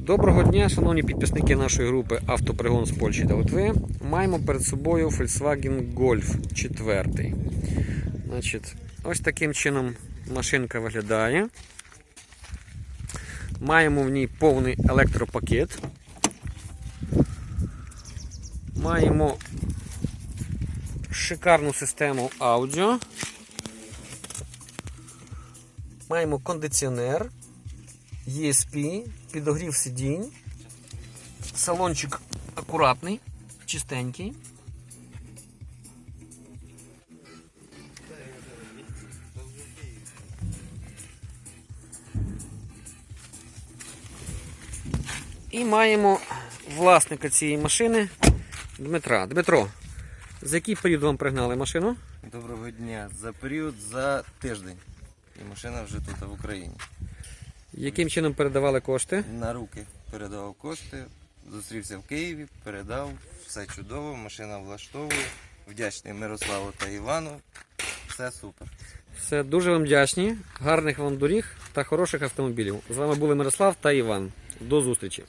Доброго дня, шановні підписники нашої групи Автопригон з Польщі та Литви. Маємо перед собою Volkswagen Golf 4. Значить, ось таким чином машинка виглядає. Маємо в ній повний електропакет. Маємо шикарну систему аудіо. Маємо кондиціонер. ESP, підогрів сидінь. Салончик акуратний, чистенький. І маємо власника цієї машини Дмитра. Дмитро, за який період вам пригнали машину? Доброго дня. За період за тиждень. І машина вже тут в Україні. Яким чином передавали кошти? На руки передавав кошти, зустрівся в Києві, передав, все чудово, машина влаштовує. Вдячний Мирославу та Івану. Все супер. Все, дуже вам вдячні. Гарних вам доріг та хороших автомобілів. З вами були Мирослав та Іван. До зустрічі!